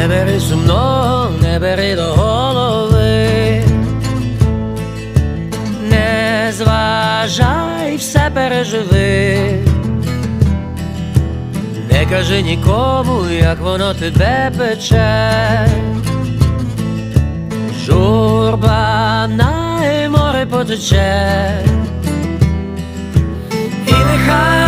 не бери сумно, не бери до голови, не зважай, все переживи. Не кажи нікому, як воно тебе пече. Журба на море потече. І нехай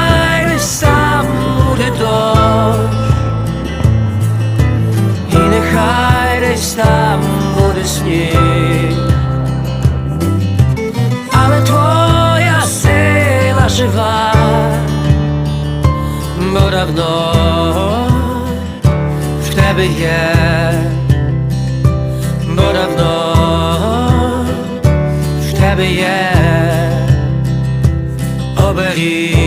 gdzieś tam góry śnieg Ale twoja syla żywa Bo dawno już wtedy je Bo dawno już wtedy je Oberlin